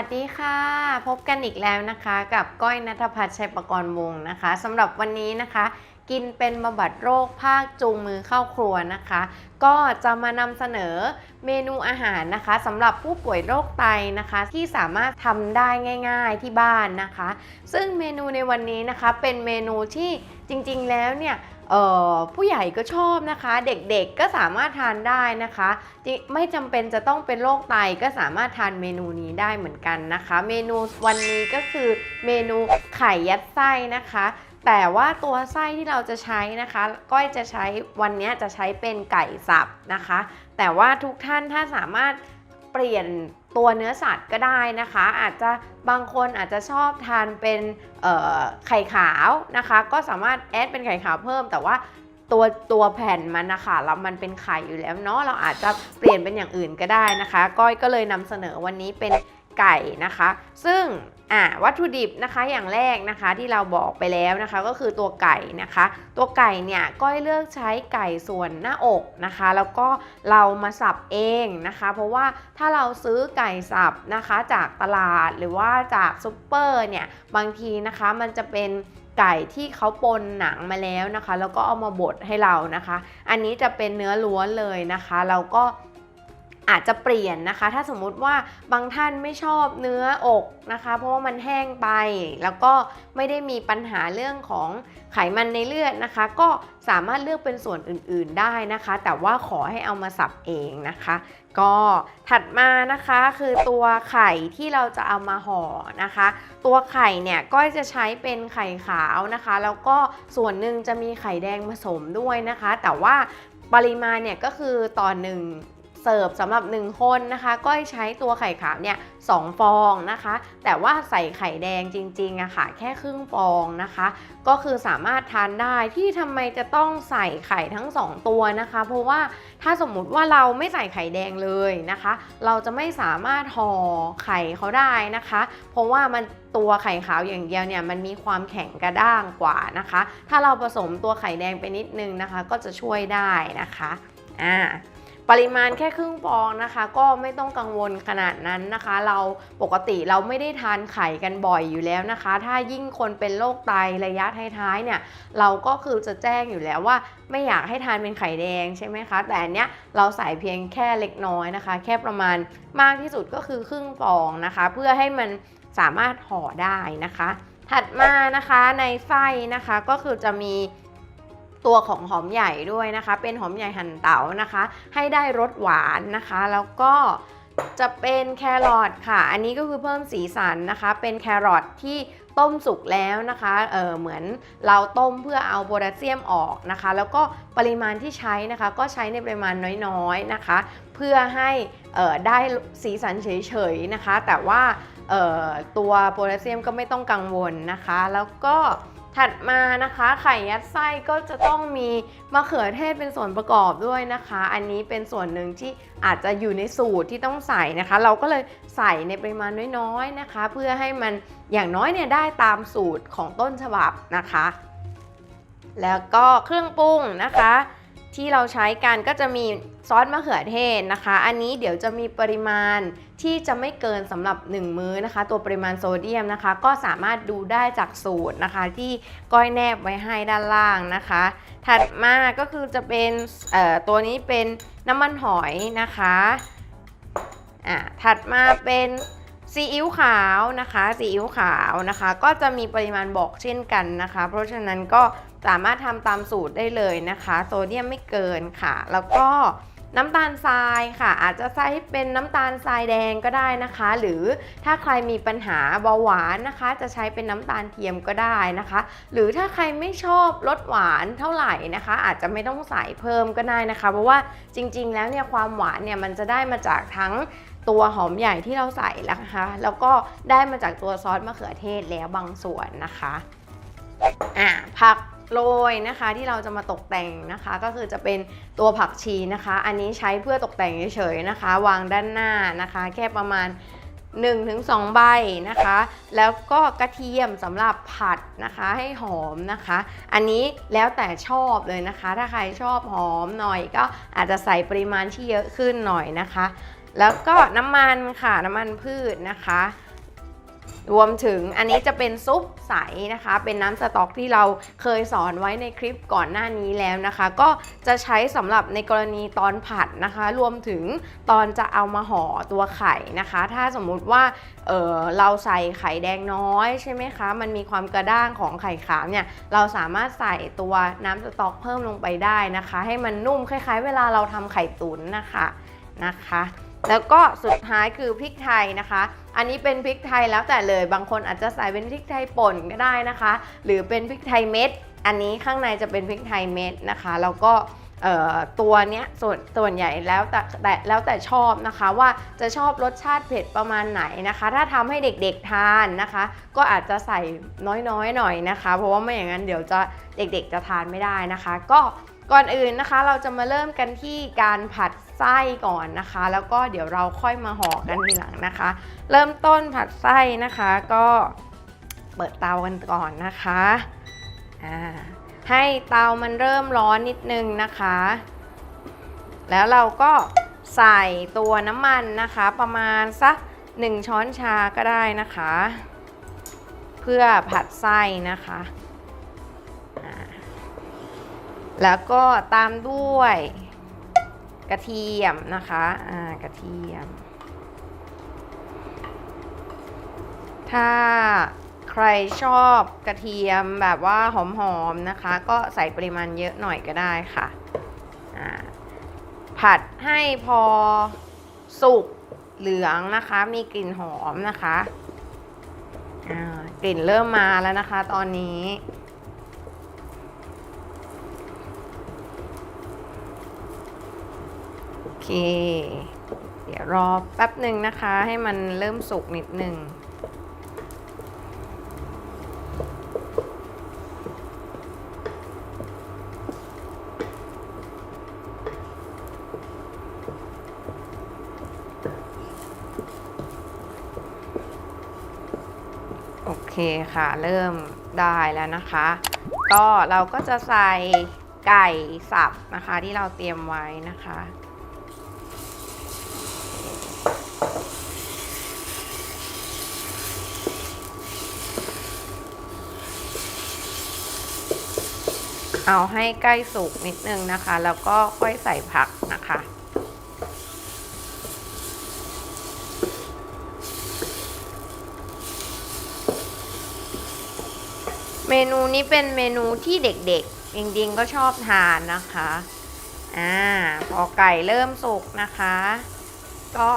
วัสดีค่ะ พบกันอีกแล้วนะคะ กับก้อยนัทพัฒน์ชัยประกรณ์วงศ์นะคะสำหรับวันนี้นะคะ กินเป็นบำบัดโรคภาคจูงมือเข้าครัวนะคะ ก็จะมานำเสนอเมนูอาหารนะคะสำหรับผู้ป่วยโรคไตนะคะ ที่สามารถทำได้ง่ายๆที่บ้านนะคะ ซึ่งเมนูในวันนี้นะคะเป็นเมนูที่จริงๆแล้วเนี่ย ผู้ใหญ่ก็ชอบนะคะ เด็กๆก็สามารถทานได้นะคะไม่จำเป็นจะต้องเป็นโรคไตก็สามารถทานเมนูนี้ได้เหมือนกันนะคะ เมนูวันนี้ก็คือเมนูไข่ยัดไส้นะคะแต่ว่าตัวไส้ที่เราจะใช้นะคะ ก้อยจะใช้วันนี้จะใช้เป็นไก่สับนะคะ แต่ว่าทุกท่านถ้าสามารถเปลี่ยน ตัวเนื้อสัตว์ก็ได้นะคะ อาจจะบางคนอาจจะชอบทานเป็นไข่ขาวนะคะ ก็สามารถแอดเป็นไข่ขาวเพิ่ม แต่ว่าตัวตัวแผ่นมันนะคะแล้วมันเป็นไข่อยู่แล้วเนาะเราอาจจะเปลี่ยนเป็นอย่างอื่นก็ได้นะคะ ก้อยก็เลยนำเสนอวันนี้เป็นไก่นะคะ ซึ่ง อ่าวัตถุดิบนะคะอย่างแรกนะคะที่เราบอกไปแล้วนะคะก็คือตัวไก่นะคะ ตัวไก่เนี่ยก้อยเลือกใช้ไก่ส่วนหน้าอกนะคะ แล้วก็เรามาสับเองนะคะ เพราะว่าถ้าเราซื้อไก่สับนะคะจากตลาดหรือว่าจากซูเปอร์เนี่ยบางทีนะคะมันจะเป็นไก่ที่เขาปนหนังมาแล้วนะคะ แล้วก็เอามาบดให้เรานะคะ อันนี้จะเป็นเนื้อล้วนเลยนะคะ เราก็ อาจจะเปลี่ยนนะคะ ถ้าสมมุติว่าบางท่านไม่ชอบเนื้ออกนะคะ เพราะว่ามันแห้งไป แล้วก็ไม่ได้มีปัญหาเรื่องของไขมันในเลือดนะคะ ก็สามารถเลือกเป็นส่วนอื่นๆได้นะคะ แต่ว่าขอให้เอามาสับเองนะคะ ก็ถัดมานะคะคือตัวไข่ที่เราจะเอามาห่อนะคะ ตัวไข่เนี่ยก็จะใช้เป็นไข่ขาวนะคะ แล้วก็ส่วนหนึ่งจะมีไข่แดงผสมด้วยนะคะ แต่ว่าปริมาณเนี่ยก็คือต่อหนึ่ง สิร์ฟสำหรับ 1 คนนะคะก็ใช้ตัวไข่ขาวเนี่ยสองฟองนะคะ แต่ว่าใส่ไข่แดงจริงๆอะค่ะแค่ครึ่งฟองนะคะ ก็คือสามารถทานได้ที่ทำไมจะต้องใส่ไข่ทั้ง 2 ตัวนะคะ เพราะว่าถ้าสมมุติว่าเราไม่ใส่ไข่แดงเลยนะคะ เราจะไม่สามารถห่อไข่เขาได้นะคะ เพราะว่ามันตัวไข่ขาวอย่างเดียวเนี่ยมันมีความแข็งกระด้างกว่านะคะ ถ้าเราผสมตัวไข่แดงไปนิดนึงนะคะ ก็จะช่วยได้นะคะอ่า ปริมาณแค่ครึ่งฟองนะคะ ก็ไม่ต้องกังวลขนาดนั้นนะคะ เราปกติเราไม่ได้ทานไข่กันบ่อยอยู่แล้วนะคะ ถ้ายิ่งคนเป็นโรคไตระยะท้ายๆเนี่ยเราก็คือจะแจ้งอยู่แล้วว่า ไม่อยากให้ทานเป็นไข่แดงใช่ไหมคะ แต่อันเนี้ยเราใส่เพียงแค่เล็กน้อยนะคะ แค่ประมาณมากที่สุดก็คือครึ่งฟองนะคะ เพื่อให้มันสามารถห่อได้นะคะ ถัดมานะคะในไส้นะคะก็คือจะมี ตัวของหอมใหญ่ด้วยนะคะ เป็นหอมใหญ่หั่นเต๋านะคะ ให้ได้รสหวานนะคะ แล้วก็จะเป็นแครอทค่ะ อันนี้ก็คือเพิ่มสีสันนะคะ เป็นแครอทที่ต้มสุกแล้วนะคะ เออเหมือนเราต้มเพื่อเอาโพแทสเซียมออกนะคะ แล้วก็ปริมาณที่ใช้นะคะ ก็ใช้ในปริมาณน้อยๆนะคะ เพื่อให้เออได้สีสันเฉยๆนะคะ แต่ว่าเออตัวโพแทสเซียมก็ไม่ต้องกังวลนะคะ แล้วก็ ถัดมานะคะ ไข่ยัดไส้ก็จะต้องมีมะเขือเทศเป็นส่วนประกอบด้วยนะคะ อันนี้เป็นส่วนหนึ่งที่อาจจะอยู่ในสูตรที่ต้องใส่นะคะ เราก็เลยใส่ในปริมาณน้อยๆนะคะ เพื่อให้มันอย่างน้อยเนี่ยได้ตามสูตรของต้นฉบับนะคะ แล้วก็เครื่องปรุงนะคะ ที่เราใช้กันก็จะมีซอสมะเขือเทศนะคะ อันนี้เดี๋ยวจะมีปริมาณที่จะไม่เกินสำหรับ 1 มื้อนะคะ ตัวปริมาณโซเดียมนะคะ ก็สามารถดูได้จากสูตรนะคะ ที่ก้อยแนบไว้ให้ด้านล่างนะคะ ถัดมาก็คือจะเป็นตัวนี้เป็นน้ำมันหอยนะคะอะถัดมาเป็นซีอิ๊วขาวนะคะซีอิ๊วขาวนะคะ ก็จะมีปริมาณบอกเช่นกันนะคะ เพราะฉะนั้นก็ สามารถทำตามสูตรได้เลยนะคะ โซเดียมไม่เกินค่ะ แล้วก็น้ำตาลทรายค่ะ อาจจะใช้เป็นน้ำตาลทรายแดงก็ได้นะคะ หรือถ้าใครมีปัญหาเบาหวานนะคะ จะใช้เป็นน้ำตาลเทียมก็ได้นะคะ หรือถ้าใครไม่ชอบรสหวานเท่าไหร่นะคะ อาจจะไม่ต้องใส่เพิ่มก็ได้นะคะ เพราะว่าจริง ๆ แล้วเนี่ยความหวานเนี่ยมันจะได้มาจากทั้งตัวหอมใหญ่ที่เราใส่แล้วนะคะ แล้วก็ได้มาจากตัวซอสมะเขือเทศแล้วบางส่วนนะคะอะผัก โรยนะคะที่เราจะมาตกแต่งนะคะ ก็คือจะเป็นตัวผักชีนะคะ อันนี้ใช้เพื่อตกแต่งเฉยๆนะคะ วางด้านหน้านะคะ แค่ประมาณ 1-2 ใบนะคะ แล้วก็กระเทียมสำหรับผัดนะคะให้หอมนะคะ อันนี้แล้วแต่ชอบเลยนะคะ ถ้าใครชอบหอมหน่อยก็อาจจะใส่ปริมาณที่เยอะขึ้นหน่อยนะคะ แล้วก็น้ำมันค่ะน้ำมันพืชนะคะ รวมถึงอันนี้จะเป็นซุปใสนะคะ เป็นน้ำสต๊อกที่เราเคยสอนไว้ในคลิปก่อนหน้านี้แล้วนะคะ ก็จะใช้สำหรับในกรณีตอนผัดนะคะ รวมถึงตอนจะเอามาห่อตัวไข่นะคะ ถ้าสมมุติว่าเออเราใส่ไข่แดงน้อยใช่ไหมคะ มันมีความกระด้างของไข่ขาวเนี่ย เราสามารถใส่ตัวน้ำสต๊อกเพิ่มลงไปได้นะคะ ให้มันนุ่มคล้ายๆ เวลาเราทำไข่ตุ๋นนะคะนะคะ แล้วก็สุดท้ายคือพริกไทยนะคะ อันนี้เป็นพริกไทยแล้วแต่เลย บางคนอาจจะใส่เป็นพริกไทยป่นก็ได้นะคะ หรือเป็นพริกไทยเม็ด อันนี้ข้างในจะเป็นพริกไทยเม็ดนะคะ แล้วก็ตัวเนี้ยส่วนส่วนใหญ่แล้วแต่แต่แล้วแต่ชอบนะคะว่าจะชอบรสชาติเผ็ดประมาณไหนนะคะ ถ้าทำให้เด็กๆทานนะคะ ก็อาจจะใส่น้อยๆหน่อยนะคะ เพราะว่าไม่อย่างนั้นเดี๋ยวจะเด็กๆจะทานไม่ได้นะคะ ก็ก่อนอื่นนะคะเราจะมาเริ่มกันที่การผัด ไส้ก่อนนะคะ แล้วก็เดี๋ยวเราค่อยมาห่อกันทีหลังนะคะ เริ่มต้นผัดไส้นะคะ ก็เปิดเตากันก่อนนะคะอ่าให้เตามันเริ่มร้อนนิดนึงนะคะ แล้วเราก็ใส่ตัวน้ำมันนะคะ ประมาณสัก1ช้อนชาก็ได้นะคะ เพื่อผัดไส้นะคะแล้วก็ตามด้วย กระเทียมนะคะอ่ากระเทียม ถ้าใครชอบกระเทียมแบบว่าหอมๆนะคะ ก็ใส่ปริมาณเยอะหน่อยก็ได้ค่ะอ่าผัดให้พอสุกเหลืองนะคะ มีกลิ่นหอมนะคะกลิ่นเริ่มมาแล้วนะคะ ตอนนี้ โอ เคเดี๋ยวรอแป๊บหนึ่งนะคะ ให้มันเริ่มสุกนิดหนึ่งโอเคค่ะ เริ่มได้แล้วนะคะ ก็เราก็จะใส่ไก่สับนะคะที่เราเตรียมไว้นะคะ เอาให้ใกล้สุกนิดนึงนะคะ แล้วก็ค่อยใส่ผักนะคะ เมนูนี้เป็นเมนูที่เด็กๆจริงๆก็ชอบทานนะคะอ่าพอไก่เริ่มสุกนะคะ ก็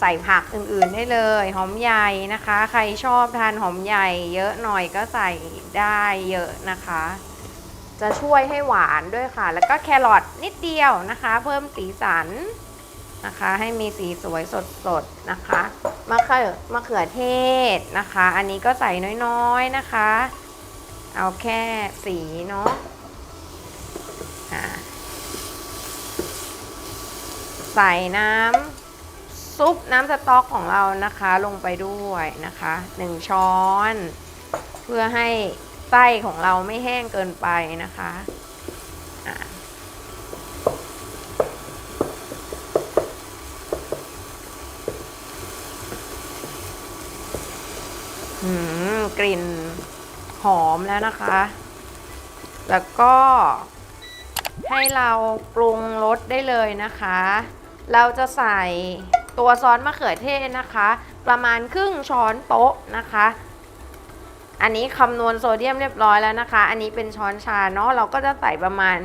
ใส่ผักอื่นๆได้เลย หอมใหญ่นะคะ ใครชอบทานหอมใหญ่ เยอะหน่อยก็ใส่ได้เยอะนะคะ จะช่วยให้หวานด้วยค่ะ แล้วก็แครอทนิดเดียวนะคะ เพิ่มสีสันนะคะ ให้มีสีสวยสดๆนะคะมะเขือมะเขือเทศนะคะ อันนี้ก็ใส่น้อยๆนะคะ เอาแค่สีเนาะใส่น้ำซุปน้ำสต๊อกของเรานะคะลงไปด้วยนะคะหนึ่งช้อน เพื่อให้ ไส้ของเราไม่แห้งเกินไปนะคะอืมกลิ่นหอมแล้วนะคะ แล้วก็ให้เราปรุงรสได้เลยนะคะ เราจะใส่ตัวซอสมะเขือเทศนะคะ ประมาณครึ่งช้อนโต๊ะนะคะ อันนี้คำนวณโซเดียมเรียบร้อยแล้วนะคะ อันนี้เป็นช้อนชาเนาะเราก็จะใส่ประมาณ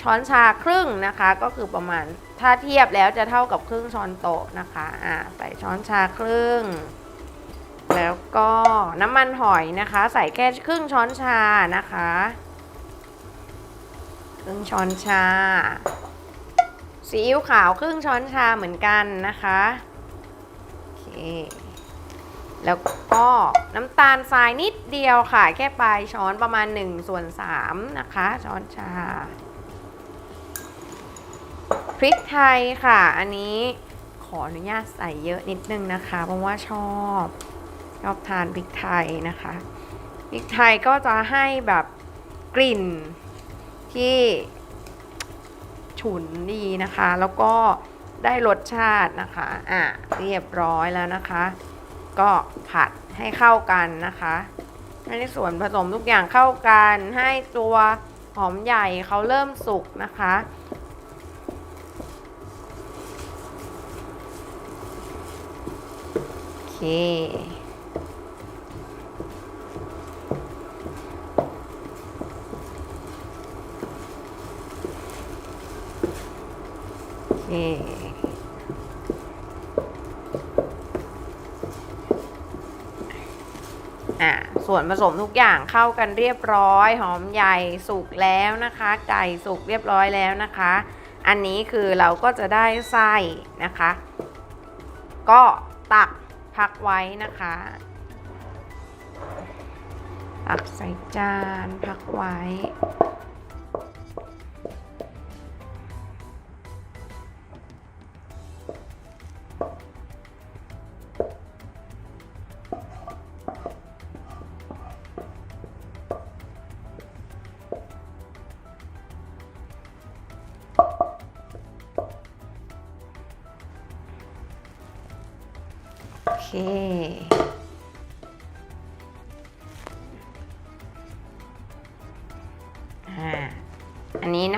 ช้อนชาครึ่งนะคะ ก็คือประมาณถ้าเทียบแล้วจะเท่ากับครึ่งช้อนโต๊ะนะคะอ่าใส่ช้อนชาครึ่ง แล้วก็น้ำมันหอยนะคะ ใส่แค่ครึ่งช้อนชานะคะครึ่งช้อนชาซีอิ๊วขาวครึ่งช้อนชาเหมือนกันนะคะโอเค แล้วก็น้ำตาลทรายนิดเดียวค่ะ แค่ปลายช้อนประมาณ1ส่วน3นะคะ ช้อนชา พริกไทยค่ะ อันนี้ขออนุญาตใส่เยอะนิดนึงนะคะ เพราะว่าชอบชอบทานพริกไทยนะคะ พริกไทยก็จะให้แบบกลิ่นที่ฉุนดีนะคะ แล้วก็ได้รสชาตินะคะ อะ เรียบร้อยแล้วนะคะ ก็ผัดให้เข้ากันนะคะให้ส่วนผสมทุกอย่างเข้ากันให้ตัวหอมใหญ่เขาเริ่มสุกนะคะ โอเค โอเค อ่าส่วนผสมทุกอย่างเข้ากันเรียบร้อย หอมใหญ่สุกแล้วนะคะ ไก่สุกเรียบร้อยแล้วนะคะ อันนี้คือเราก็จะได้ไส้นะคะ ก็ตักพักไว้นะคะตักใส่จานพักไว้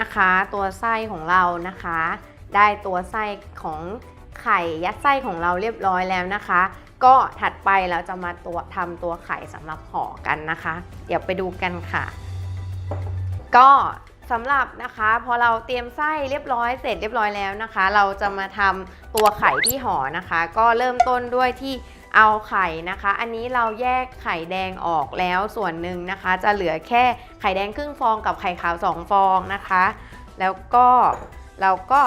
นะคะ ตัวไส้ของเรานะคะ ได้ตัวไส้ของไข่ยัดไส้ของเราเรียบร้อยแล้วนะคะ ก็ถัดไปเราจะมาตัวทำตัวไข่สำหรับห่อกันนะคะ เดี๋ยวไปดูกันค่ะ ก็สำหรับนะคะพอเราเตรียมไส้เรียบร้อยเสร็จเรียบร้อยแล้วนะคะ เราจะมาทำตัวไข่ที่ห่อนะคะ ก็เริ่มต้นด้วยที่ เอาไข่นะคะ อันนี้เราแยกไข่แดงออกแล้วส่วนหนึ่งนะคะ จะเหลือแค่ไข่แดงครึ่งฟองกับไข่ขาวสองฟองนะคะ แล้วก็เราก็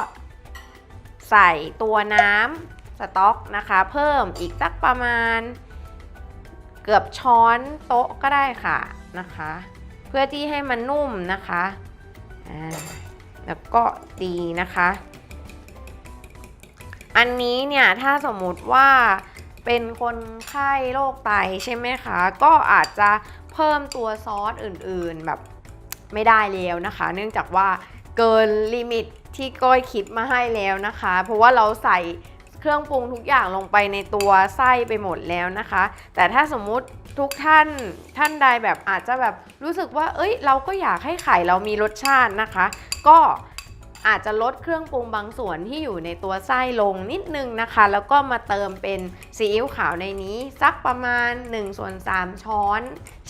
ใส่ตัวน้ำสต๊อกนะคะ เพิ่มอีกสักประมาณ เกือบช้อนโต๊ะก็ได้ค่ะนะคะ เพื่อที่ให้มันนุ่มนะคะแล้วก็ดีนะคะ อันนี้เนี่ยถ้าสมมุติว่า เป็นคนไข้โรคไตใช่ไหมคะ ก็อาจจะเพิ่มตัวซอสอื่นๆแบบไม่ได้แล้วนะคะ เนื่องจากว่าเกินลิมิตที่ก้อยคิดมาให้แล้วนะคะ เพราะว่าเราใส่เครื่องปรุงทุกอย่างลงไปในตัวไส้ไปหมดแล้วนะคะ แต่ถ้าสมมุติทุกท่านท่านใดแบบอาจจะแบบรู้สึกว่า เอ้ย เราก็อยากให้ไข่เรามีรสชาตินะคะ ก็ อาจจะลดเครื่องปรุงบางส่วนที่อยู่ในตัวไส้ลงนิดนึงนะคะ แล้วก็มาเติมเป็นซีอิ๊วขาวในนี้ สักประมาณ1ส่วน3ช้อน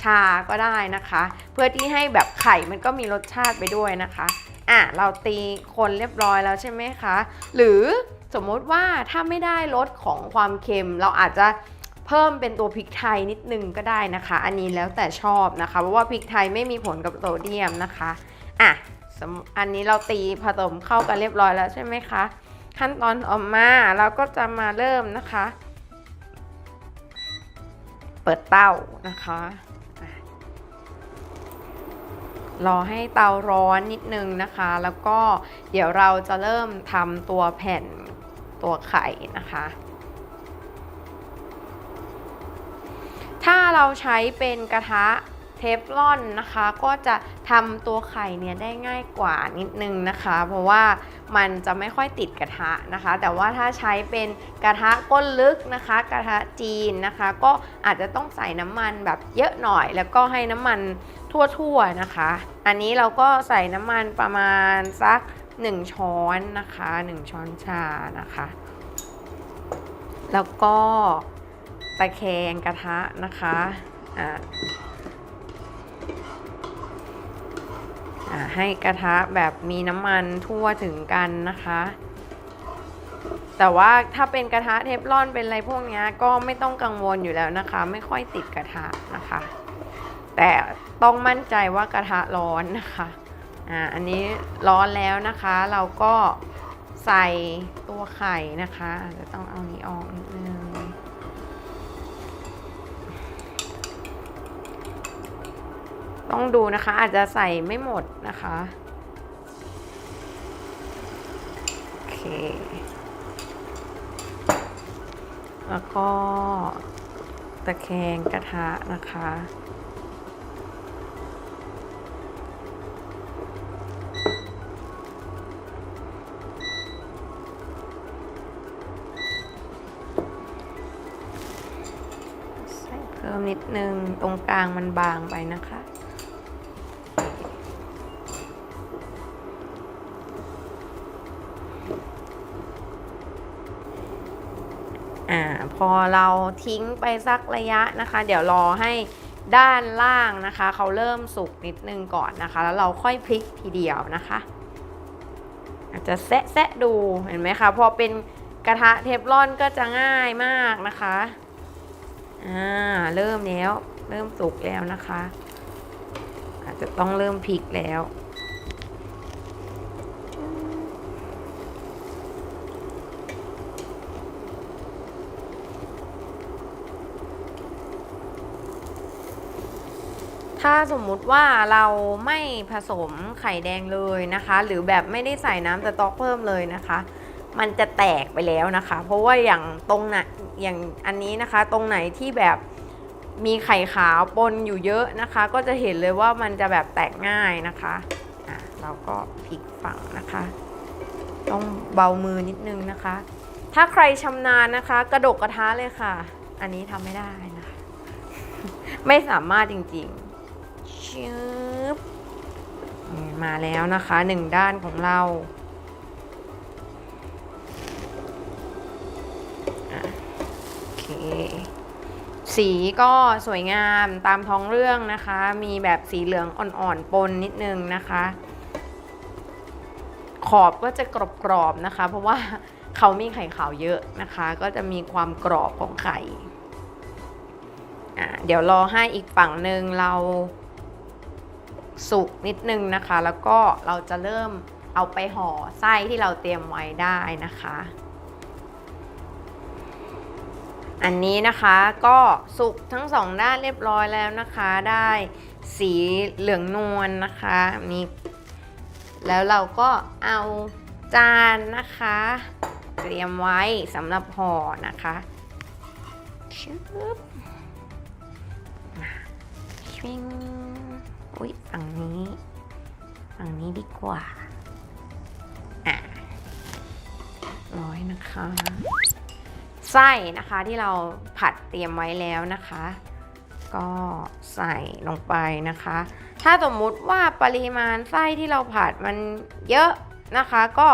ชาก็ได้นะคะ เพื่อที่ให้แบบไข่มันก็มีรสชาติไปด้วยนะคะอะเราตีคนเรียบร้อยแล้วใช่ไหมคะ หรือสมมติว่าถ้าไม่ได้รสของความเค็ม เราอาจจะเพิ่มเป็นตัวพริกไทยนิดนึงก็ได้นะคะ อันนี้แล้วแต่ชอบนะคะ เพราะว่าพริกไทยไม่มีผลกับโซเดียมนะคะอะ อันนี้เราตีผสมเข้ากันเรียบร้อยแล้วใช่ไหมคะ ขั้นตอนออกมาเราก็จะมาเริ่มนะคะ เปิดเตานะคะอะรอให้เตาร้อนนิดนึงนะคะ แล้วก็เดี๋ยวเราจะเริ่มทำตัวแผ่นตัวไข่นะคะ ถ้าเราใช้เป็นกระทะ เทฟลอนนะคะ ก็จะทำตัวไข่เนี่ยได้ง่ายกว่านิดนึงนะคะ เพราะว่ามันจะไม่ค่อยติดกระทะนะคะ แต่ว่าถ้าใช้เป็นกระทะก้นลึกนะคะ กระทะจีนนะคะ ก็อาจจะต้องใส่น้ำมันแบบเยอะหน่อย แล้วก็ให้น้ำมันทั่วๆนะคะ อันนี้เราก็ใส่น้ำมันประมาณสัก 1 ช้อนนะคะ 1 ช้อนชานะคะ แล้วก็ตะแคงกระทะนะคะอ่าอ่า ให้กระทะแบบมีน้ำมันทั่วถึงกันนะคะ แต่ว่าถ้าเป็นกระทะเทฟลอนเป็นอะไรพวกนี้ก็ไม่ต้องกังวลอยู่แล้วนะคะ ไม่ค่อยติดกระทะนะคะ แต่ต้องมั่นใจว่ากระทะร้อนนะคะอ่าอันนี้ร้อนแล้วนะคะ เราก็ใส่ตัวไข่นะคะจะต้องเอานี้ออกนิดนึง ต้องดูนะคะ อาจจะใส่ไม่หมดนะคะโอเคแล้วก็ตะแคงกระทะนะคะใส่เพิ่มนิดนึงตรงกลางมันบางไปนะคะ พอเราทิ้งไปสักระยะนะคะ เดี๋ยวรอให้ด้านล่างนะคะ เขาเริ่มสุกนิดนึงก่อนนะคะ แล้วเราค่อยพลิกทีเดียวนะคะ อาจจะแซะแซะดูเห็นไหมคะพอเป็นกระทะเทฟลอนก็จะง่ายมากนะคะอ่าเริ่มแล้ว เริ่มสุกแล้วนะคะ อาจจะต้องเริ่มพลิกแล้ว ถ้าสมมุติว่าเราไม่ผสมไข่แดงเลยนะคะ หรือแบบไม่ได้ใส่น้ำสต๊อกเพิ่มเลยนะคะ มันจะแตกไปแล้วนะคะ เพราะว่าอย่างตรงไหนอย่างอันนี้นะคะ ตรงไหนที่แบบมีไข่ขาวปนอยู่เยอะนะคะ ก็จะเห็นเลยว่ามันจะแบบแตกง่ายนะคะอะเราก็พลิกฝั่งนะคะ ต้องเบามือนิดนึงนะคะ ถ้าใครชำนาญนะคะ กระดกกระทะเลยค่ะ อันนี้ทำไม่ได้นะคะ ไม่สามารถจริงๆ ชึบมาแล้วนะคะหนึ่งด้านของเราโอเคสีก็สวยงามตามท้องเรื่องนะคะ มีแบบสีเหลืองอ่อนๆปนนิดนึงนะคะ ขอบก็จะกรอบๆนะคะ เพราะว่าเขามีไข่ขาวเยอะนะคะ ก็จะมีความกรอบของไข่เดี๋ยวรอให้อีกฝั่งหนึ่งเรา สุกนิดนึงนะคะ แล้วก็เราจะเริ่มเอาไปห่อไส้ที่เราเตรียมไว้ได้นะคะ อันนี้นะคะก็สุกทั้งสองด้านเรียบร้อยแล้วนะคะ ได้สีเหลืองนวลนะคะนี่แล้วเราก็เอาจานนะคะ เตรียมไว้สำหรับห่อนะคะชึบชิง อุ๊ยฝั่งนี้ฝั่งนี้ดีกว่าอะร้อยนะคะ ไส้นะคะที่เราผัดเตรียมไว้แล้วนะคะ ก็ใส่ลงไปนะคะ ถ้าสมมุติว่าปริมาณไส้ที่เราผัดมันเยอะนะคะ ก็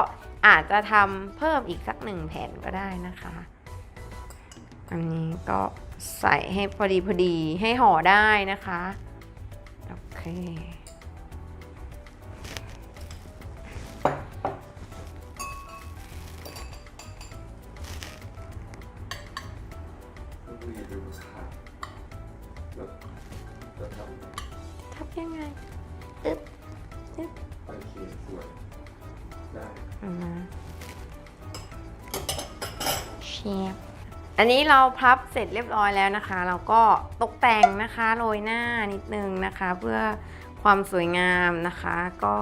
อาจจะทำเพิ่มอีกสักหนึ่งแผ่นก็ได้นะคะอันนี้ก็ใส่ให้พอดีพอดีให้ห่อได้นะคะ โอเคก็คืออย่าดูขาดแบบจะทำทับยังไงอึ๊บไปเขียนสวยได้เอามาเชฟ อันนี้เราพับเสร็จเรียบร้อยแล้วนะคะ เราก็ตกแต่งนะคะโรยหน้านิดนึงนะคะ เพื่อความสวยงามนะคะ ก็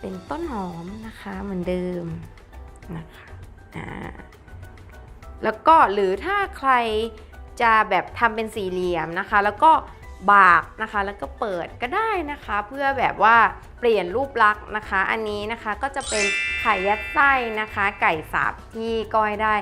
เป็นต้นหอมนะคะเหมือนเดิมนะคะอ่าแล้วก็หรือถ้าใครจะแบบทำเป็นสี่เหลี่ยมนะคะ แล้วก็บากนะคะแล้วก็เปิดก็ได้นะคะ เพื่อแบบว่าเปลี่ยนรูปลักษณ์นะคะ อันนี้นะคะก็จะเป็นไข่ยัดไส้นะคะ ไก่สับที่ก้อยได้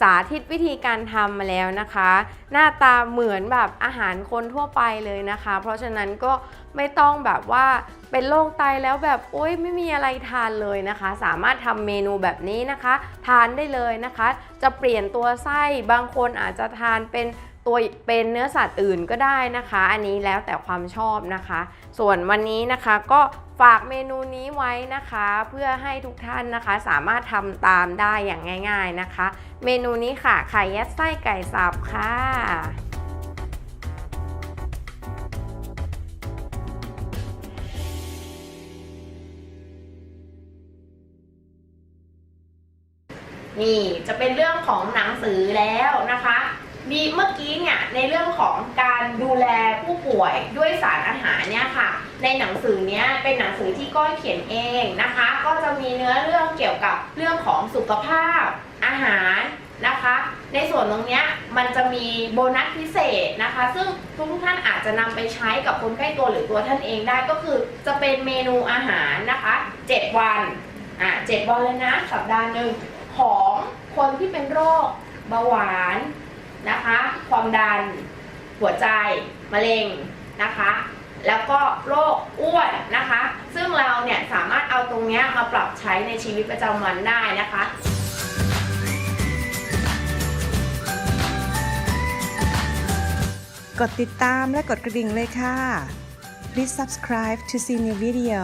สาธิตวิธีการทำมาแล้วนะคะ หน้าตาเหมือนแบบอาหารคนทั่วไปเลยนะคะ เพราะฉะนั้นก็ไม่ต้องแบบว่าเป็นโรคไตแล้วแบบโอ๊ยไม่มีอะไรทานเลยนะคะ สามารถทำเมนูแบบนี้นะคะ ทานได้เลยนะคะ จะเปลี่ยนตัวไส้บางคนอาจจะทานเป็น ตัวเป็นเนื้อสัตว์อื่นก็ได้นะคะ อันนี้แล้วแต่ความชอบนะคะ ส่วนวันนี้นะคะก็ฝากเมนูนี้ไว้นะคะ เพื่อให้ทุกท่านนะคะ สามารถทำตามได้อย่างง่าย ๆนะคะ เมนูนี้ค่ะไข่ยัดไส้ไก่สับค่ะนี่จะเป็นเรื่องของหนังสือแล้วนะคะ มีเมื่อกี้เนี่ยในเรื่องของการดูแลผู้ป่วยด้วยสารอาหารเนี่ยค่ะ ในหนังสือเนี้ยเป็นหนังสือที่ก้อยเขียนเองนะคะ ก็จะมีเนื้อเรื่องเกี่ยวกับเรื่องของสุขภาพอาหารนะคะ ในส่วนตรงเนี้ยมันจะมีโบนัสพิเศษนะคะ ซึ่งทุกท่านอาจจะนำไปใช้กับคนใกล้ตัวหรือตัวท่านเองได้ก็คือ จะเป็นเมนูอาหารนะคะ 7 วันอะ7วันเลยนะสัปดาห์หนึ่งของคนที่เป็นโรคเบาหวาน นะคะ ความดัน หัวใจ มะเร็งนะคะ แล้วก็โรคอ้วนนะคะ ซึ่งเราเนี่ยสามารถเอาตรงนี้มาปรับใช้ในชีวิตประจำวันได้นะคะกดติดตามและกดกระดิ่งเลยค่ะ Please subscribe to see new video